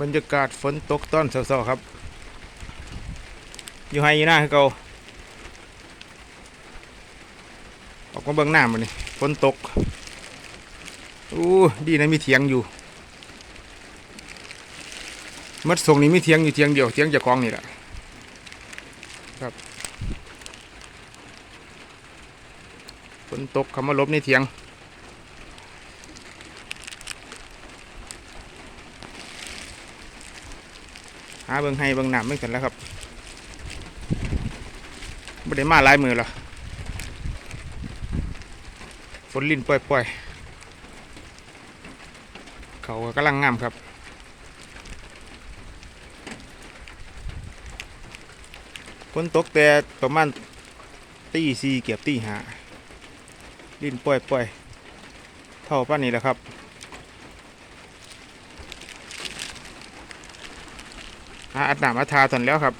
บรรยากาศฝนตกตอนเช้าๆครับ อยู่ไฮอยู่หน้าคือเก่าออกมาเบิ่งหน้ามันนี่ฝนตกอู้ดีนะมีเถียงอยู่มัดส่งนี้มีเถียงอยู่เถียงเดียวเถียงจะคลองนี่แหละครับฝนตกคำว่าลบในเถียง หาเบิงให้เบิงน้ำไม่กันแล้วครับไม่ได้มาลายมือหรอฝนลิ่นปล่อยๆ เขากำลังงามครับฝนตกแต่ประมาณตีสี่เกียบตีหาลิ่นปล่อยๆ เท่าป้านนี้แหละครับ อาอัดน้ำอัดทาตอนแล้วครับ